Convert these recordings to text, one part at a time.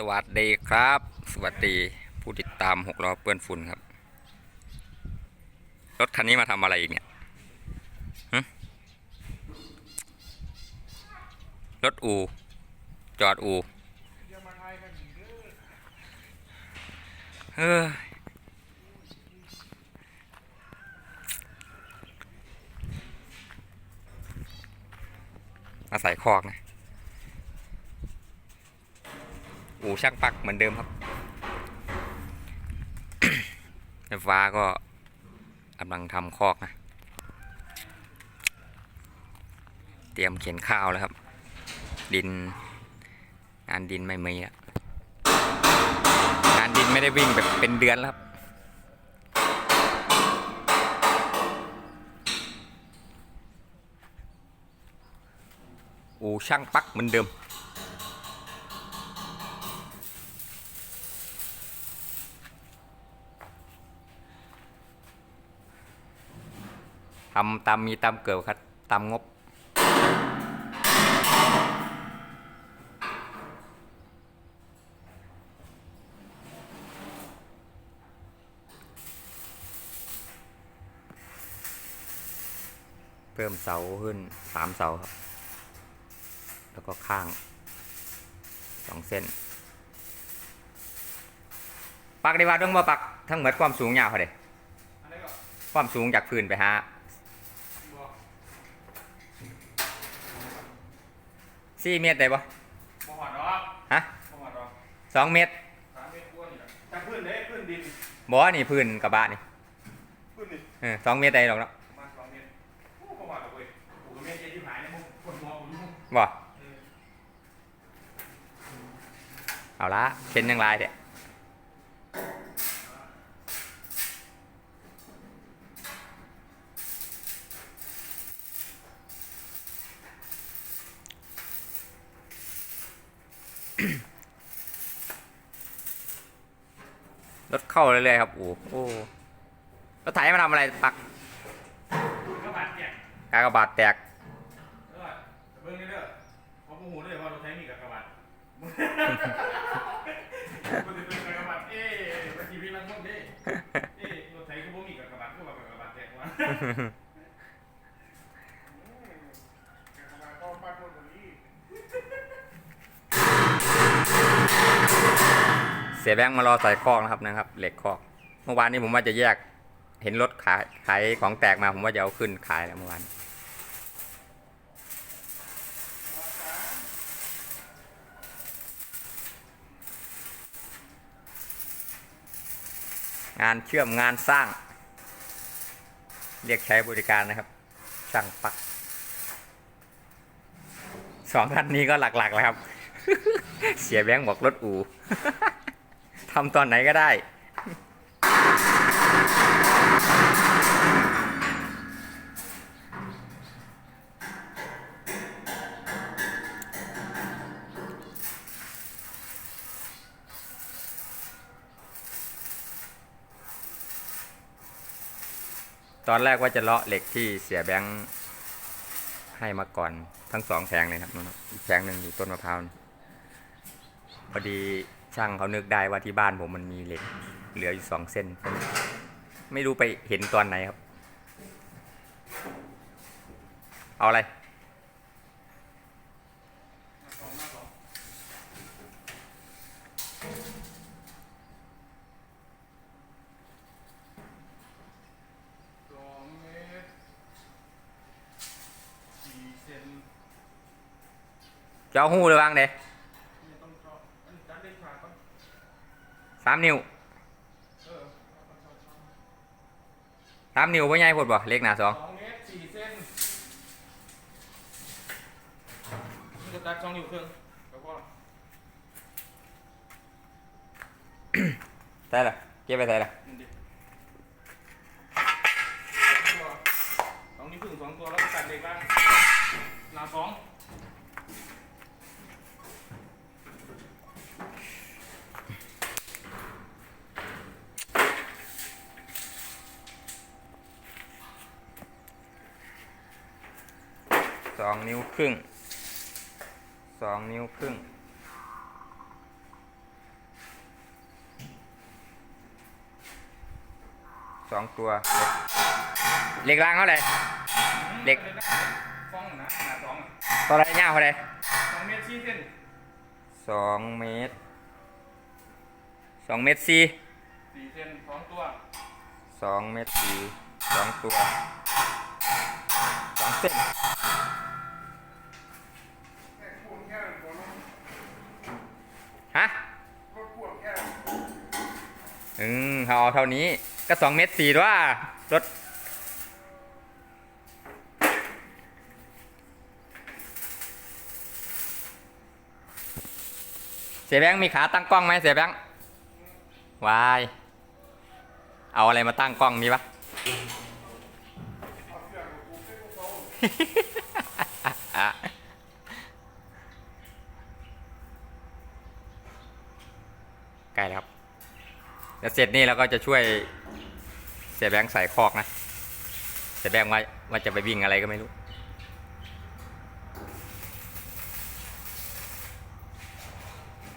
สวัสดีครับ สวัสดีผู้ติดตามหกล้อเปื้อนฝุ่นครับ รถคันนี้มาทำอะไรอีกเนี่ยรถอู จอดอูเฮ้ยมาใส่คอกนะ อู่ช่างปักเหมือนเดิมครับฟฟ้าก็กำลังทำคอกนะ เตรียมเขียนข้าวแล้วครับ ดินงานดินไม่มีแล้วงานดินไม่ได้วิ่งแบบเป็นเดือนแล้วครับอู่ช่างปักเหมือนเดิม ทำตามมีตามเกิดครับตามงบ เพิ่มเสาขึ้นสามเสาครับ แล้วก็ข้างสองเส้น ปักได้ว่าต้องมาปักทั้งหมดความสูงยาวเขาเด้อันนี้ก็ความสูงจากพื้นไปฮะ บอก สี่เมตรได้ปะบ่หอดดอกฮะบ่หอดดอกสองเมตรสามเมตรกว่านี่แหละจากพื้นเด้พื้นดินบอนี่พื้นกระบะนี่พื้นนี่เออสองเมตรได้หรอกเนาะประมาณสองเมตรโอ้บ่หอดดอกเว้ยโอ้โหเมตรเจ็ดที่หายเนี่ยมึงคนมองผมอยู่บ่เออเอาละเช่นยังไรเด้ รถเข้าเรื่อยๆครับโอ้โหรถไถมาทำอะไรปักก็บาดเนี่ยกากบาดแตกเออเบิ่งนี่เด้อเพราะผมหูเลยว่ารถไถมีกับกระบะมึงกูจะเป็นกระบะเอ๊ะเมื่อกี้พี่ลังงงเด้เอ๊ะรถไถก็บ่มีกับกระบะก็ว่ากับกระบะแตกวะ สียแบงค์มารอใส่คอกนะครับนะครับ เหล็กคอก เมื่อวานนี้ผมว่าจะแยกเห็นรถขายขายของแตกมาผมว่าจะเอาขึ้นขายแล้วเมื่อวานงานเชื่อมงานสร้าง เรียกใช้บริการนะครับ ช่างปักสองคันนี้ก็หลักๆแล้วครับ เสียแบงค์บอกรถอู ทำตอนไหนก็ได้ ตอนแรกว่าจะเลาะเหล็กที่เสียแบงค์ให้มาก่อนทั้งสองแผงเลยครับนู่นอีกแผงหนึ่งอยู่ต้นมะพร้าวพอดี ช่างเขานึกได้ว่าที่บ้านผมมันมีเหล็ก เหลืออยู่สองเส้น ไม่รู้ไปเห็นตอนไหนครับ เอาอะไรสองหน้าสองสองเมตรสี่เซนจะเอาหูหรือวางเด้ นี่ต้องชอบอันนี้จัดเล่นขาก่อน สามนิ้วเออเอาก่อนชอบชอบสามนิ้วพ่อใหญ่พดบ่เล็กหนาสองสองเมตรสี่เซนนี่จะตัดสองนิ้วครึ่งแล้วก็ใช่ละเก็บไปใส่ละนี่ดิตัวสองนิ้วครึ่งสองตัวแล้วก็ตัดเด็กล่างหนาสอง สองนิ้วครึ่งสองนิ้วครึ่ง สองตัว เหล็กรางเท่าไหร่เหล็กฟองนะหนาสองตอนไรเงาเท่าไหร่สองเมตรสี่เส้นสองเมตรสองเมตรสี่สี่เส้นสองตัวสองเมตรสี่สองตัวสองเส้น อืมเขาเอาเท่านี้ก็สองเมตรสี่ด้วยรถเสียแบงค์มีขาตั้งกล้องไหมเสียแบงค์วาย เอาอะไรมาตั้งกล้องมีปะใกล้แล้วครับ เดี๋ยวเสร็จนี่เราก็จะช่วยเสียแบงค์ใส่คอกนะเสียแบงค์ว่าว่าจะไปวิ่งอะไรก็ไม่รู้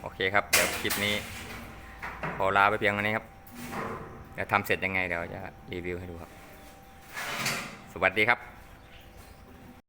โอเคครับ เดี๋ยวคลิปนี้ ขอลาไปเพียงเท่านี้ครับ เดี๋ยวทำเสร็จยังไงเดี๋ยวจะรีวิวให้ดูครับ สวัสดีครับ